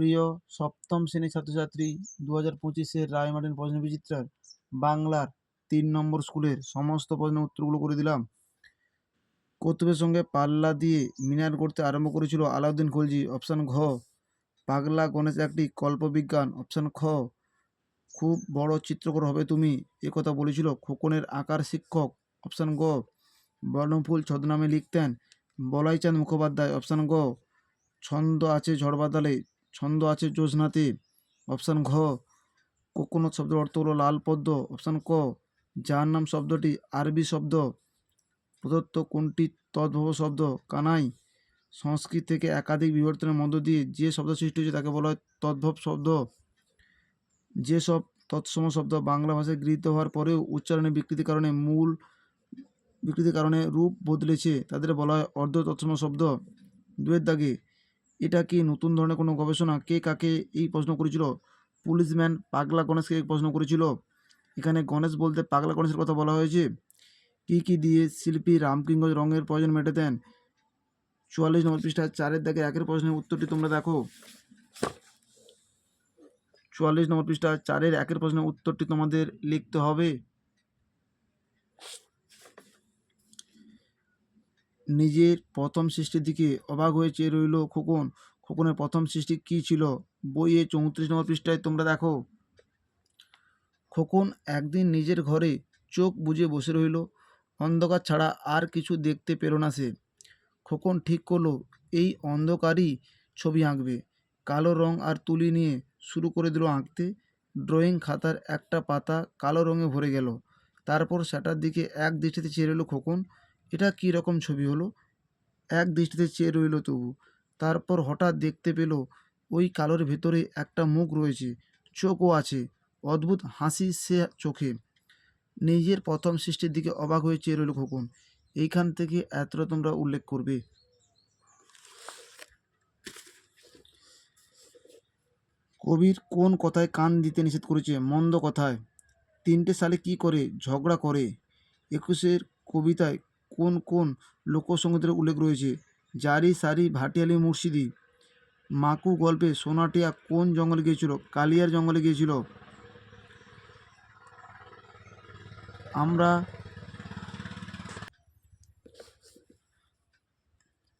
প্রিয় সপ্তম শ্রেণির ছাত্রছাত্রী দু হাজার পঁচিশের রায়মার্টিন প্রশ্ন বিচিত্রার বাংলার তিন নম্বর স্কুলের সমস্ত প্রশ্নের উত্তরগুলো করে দিলাম। কৌতুকের সঙ্গে পাল্লা দিয়ে মিনার করতে আরম্ভ করেছিল আলাউদ্দিন খলজি। অপশান ঘ, পাগলা গণেশ একটি কল্পবিজ্ঞান। অপশান খ, খুব বড় চিত্রকর হবে তুমি কথা বলেছিল খোকনের আকার শিক্ষক। অপশান গ, বর্ণফুল ছদ্মনামে লিখতেন বলাইচাঁদ মুখোপাধ্যায়। অপশান গ, ছন্দ আছে ঝড় বাদলে ছন্দ আছে জ্যোৎস্নাতে অপশান ঘ, কোকোনট শব্দের অর্থ হলো লাল পদ্ম, অপশান ক, যার নাম শব্দটি আরবি শব্দ, প্রদত্ত কোনটি তদ্ভব শব্দ, কানাই, সংস্কৃত থেকে একাধিক বিবর্তনের মধ্য দিয়ে যে শব্দ সৃষ্টি হয়েছে তাকে বলা হয় তদ্ভব শব্দ। যেসব তৎসম শব্দ বাংলা ভাষায় গৃহীত হওয়ার পরেও উচ্চারণে বিকৃতির কারণে মূল বিকৃতির কারণে রূপ বদলেছে, তাদের বলা হয় অর্ধ তৎসম শব্দ। দুয়ের দাগে এটা কি নতুন ধরনের কোনো গবেষণা? কে কাকে এই প্রশ্ন করেছিল? পুলিশম্যান পাগলা গণেশকে প্রশ্ন করেছিল। এখানে গণেশ বলতে পাগলা গণেশের কথা বলা হয়েছে। কী কী দিয়ে শিল্পী রামকিঙ্গ রঙের প্রয়োজন মেটাতেন? চুয়াল্লিশ নম্বর পৃষ্ঠা চারের দাগে একের প্রশ্নের উত্তরটি তোমরা দেখো। চুয়াল্লিশ নম্বর পৃষ্ঠা চারের একের প্রশ্নের উত্তরটি তোমাদের লিখতে হবে। নিজের প্রথম সৃষ্টির দিকে অবাক হয়ে চেয়ে রইল খোকন। খোকনের প্রথম সৃষ্টি কী ছিল? বইয়ে চৌত্রিশ নম্বর পৃষ্ঠায় তোমরা দেখো। খোকন একদিন নিজের ঘরে চোখ বুজে বসে রইল। অন্ধকার ছাড়া আর কিছু দেখতে পেল না সে। খোকন ঠিক করল, এই অন্ধকারই ছবি আঁকবে। কালো রং আর তুলি নিয়ে শুরু করে দিল আঁকতে। ড্রয়িং খাতার একটা পাতা কালো রঙে ভরে গেল। তারপর সেটার দিকে এক দৃষ্টিতে চেয়ে রইল খোকন। এটা কী রকম ছবি হলো? এক দৃষ্টিতে চেয়ে রইল তবু। তারপর হঠাৎ দেখতে পেল ওই কালোর ভেতরে একটা মুখ রয়েছে। চোখও আছে। অদ্ভুত হাসি সে চোখে। নিজের প্রথম সৃষ্টির দিকে অবাক হয়ে চেয়ে রইল খোকন। এইখান থেকে এতটা তোমরা উল্লেখ করবে? কবির কোন কথায় কান দিতে নিষেধ করেছে? মন্দ কথায়। তিনটে সালে কি করে? ঝগড়া করে? একুশের কবিতায় কোন কোন লোকসঙ্গীতের উল্লেখ রয়েছে? জারি সারি ভাটিয়ালি মুর্শিদি, মাকু গল্পে সোনাটিয়া কোন জঙ্গলে গিয়েছিল? কালিয়ার জঙ্গলে গিয়েছিল। আমরা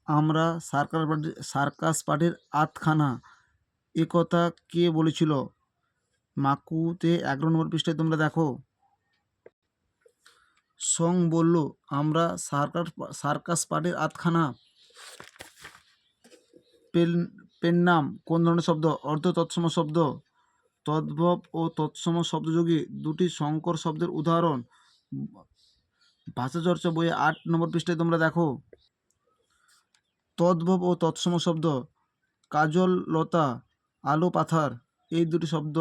আমরা সার্কাস পার্টি, সার্কাস পার্টির আতখানা একথা কে বলেছিল? মাকুতে এগারো নম্বর পৃষ্ঠায় তোমরা দেখো। সং বলল, আমরা সার্কাস সার্কাস পার্টির আতখানা পেন পেন নাম কোন ধরনের শব্দ? অর্ধ তৎসম শব্দ। তদ্ভব ও তৎসম শব্দযোগী দুটি সংকর শব্দের উদাহরণ। ভাষা চর্চা বইয়ে আট নম্বর পৃষ্ঠায় তোমরা দেখো। তদ্ভব ও তৎসম শব্দ। কাজল লতা আলো পাথার, এই দুটি শব্দ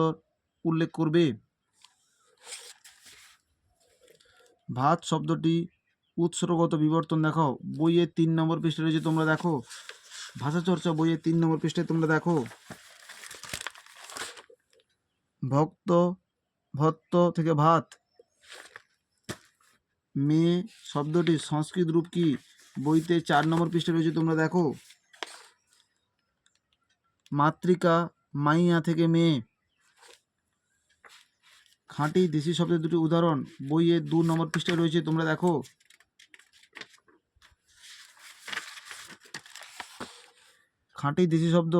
উল্লেখ করবে। ভাত শব্দটি উৎসর্গত বিবর্তন দেখাও। বইয়ে তিন নম্বর পৃষ্ঠায় রয়েছে তোমরা দেখো। ভাষা চর্চা বইয়ে তিন নম্বর পৃষ্ঠায় তোমরা দেখো। ভক্ত, ভত্ত থেকে ভাত। মেয়ে শব্দটি সংস্কৃত রূপ কি? বইতে চার নম্বর পৃষ্ঠে রয়েছে তোমরা দেখো। মাতৃকা, মাইয়া থেকে মেয়ে খাঁটি দেশি শব্দের দুটি উদাহরণ। বইয়ে দু নম্বর পৃষ্ঠায় রয়েছে, তোমরা দেখো। খাঁটি দেশি শব্দ,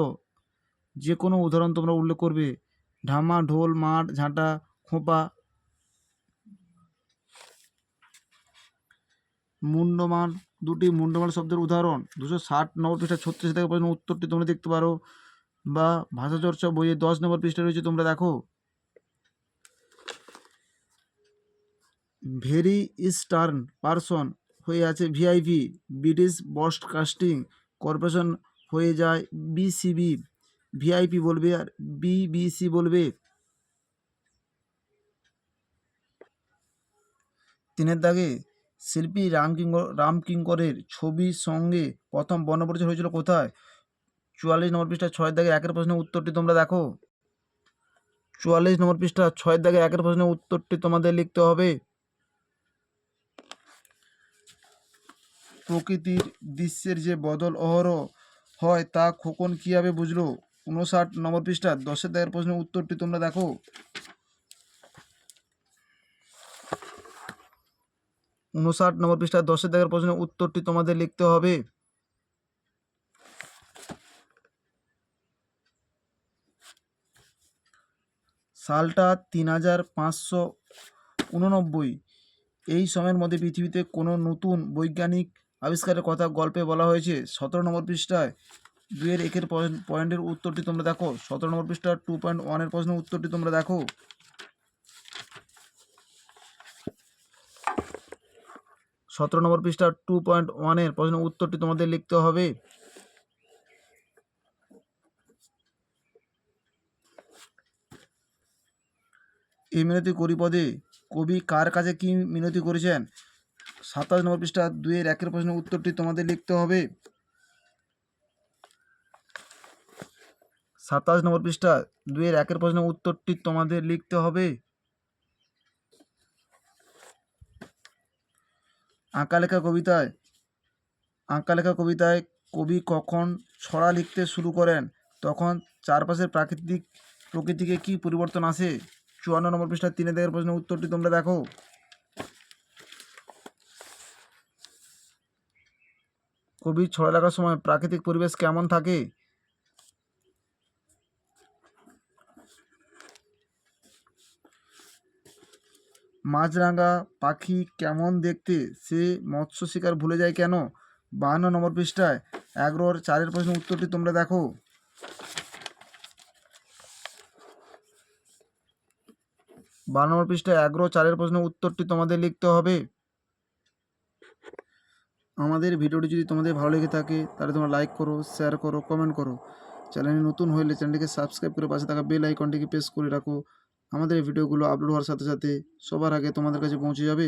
যে কোনো উদাহরণ তোমরা উল্লেখ করবে। ঢামা, ঢোল, মাঠ, ঝাঁটা, খোঁপা। মুন্ডমান, দুটি মুন্ডমান শব্দের উদাহরণ। দুশো ষাট নম্বর পৃষ্ঠা, ছত্রিশ থেকে পর্যন্ত উত্তরটি তোমরা দেখতে পারো। বা ভাষা চর্চা বইয়ে দশ নম্বর পৃষ্ঠা রয়েছে, তোমরা দেখো। ভেরি ইস্টার্ন পারসন হয়ে আছে ভিআইপি, ব্রিটিশ ব্রডকাস্টিং কর্পোরেশন হয়ে যায় বিসিবি। ভিআইপি বলবে আর বিবিসি বলবে। তিনের দাগে শিল্পী রামকিঙ্ক রামকিঙ্করের ছবির সঙ্গে প্রথম বর্ণপরিচয় হয়েছিল কোথায়? চুয়াল্লিশ নম্বর পৃষ্ঠা ছয়ের দাগে একের প্রশ্নের উত্তরটি তোমরা দেখো। চুয়াল্লিশ নম্বর পৃষ্ঠা ছয়ের দাগে একের প্রশ্নের উত্তরটি তোমাদের লিখতে হবে। প্রকৃতির দৃশ্যের যে বদল অহরহ হয় তা খোকন কীভাবে বুঝলো? উনষাট নম্বর পৃষ্ঠা দশের দাগের প্রশ্নের উত্তরটি তোমরা দেখো। উনষাট নম্বর পৃষ্ঠা দশের দাগের প্রশ্নের উত্তরটি তোমাদের লিখতে হবে। সালটা তিন হাজার পাঁচশো উননব্বই এই সময়ের মধ্যে পৃথিবীতে কোনো নতুন বৈজ্ঞানিক আবিষ্কারের কথা গল্পে বলা হয়েছে। সতেরো নম্বর পৃষ্ঠায় দুয়ের একের পয়েন্ট- পয়েন্টের উত্তরটি তোমরা দেখো। সতেরো নম্বর পৃষ্ঠা টু পয়েন্ট ওয়ানের প্রশ্নের উত্তরটি তোমরা দেখো। সতেরো নম্বর পৃষ্ঠা টু পয়েন্ট ওয়ানের প্রশ্নের উত্তরটি তোমাদের লিখতে হবে। এই মিনতি করি পদে কবি কার কাছে কি মিনতি করেছেন? সাতাশ নম্বর পৃষ্ঠা দুইয়ের একের প্রশ্নের উত্তরটি তোমাদের লিখতে হবে। সাতাশ নম্বর পৃষ্ঠা দুইয়ের একের প্রশ্নের উত্তরটি তোমাদের লিখতে হবে। আঁকা লেখা কবিতায় আঁকা লেখা কবিতায় কবি কখন ছড়া লিখতে শুরু করেন? তখন চারপাশের প্রাকৃতিক প্রকৃতিকে কি পরিবর্তন আসে? চুয়ান্ন নম্বর পৃষ্ঠা তিনে দেওয়ার প্রশ্নের উত্তরটি তোমরা দেখো। কবি ছড়া লেখার সময় প্রাকৃতিক পরিবেশ কেমন থাকে? মাছরাঙা পাখি কেমন দেখতে? সে মৎস্য শিকার ভুলে যায় কেন? বাহান্ন নম্বর পৃষ্ঠায় এগারোর চারের প্রশ্নের উত্তরটি তোমরা দেখো। বারো নম্বর পৃষ্ঠায় এগারো চারের প্রশ্নের উত্তরটি তোমাদের লিখতে হবে। আমাদের ভিডিওটি যদি তোমাদের ভালো লেগে থাকে, তাহলে তোমরা লাইক করো শেয়ার করো কমেন্ট করো। চ্যানেলে নতুন হলে চ্যানেলটিকে সাবস্ক্রাইব করে পাশে থাকা বেল আইকনটিকে প্রেস করে রাখো। আমাদের ভিডিওগুলো আপলোড হওয়ার সাথে সাথে সবার আগে তোমাদের কাছে পৌঁছে যাবে।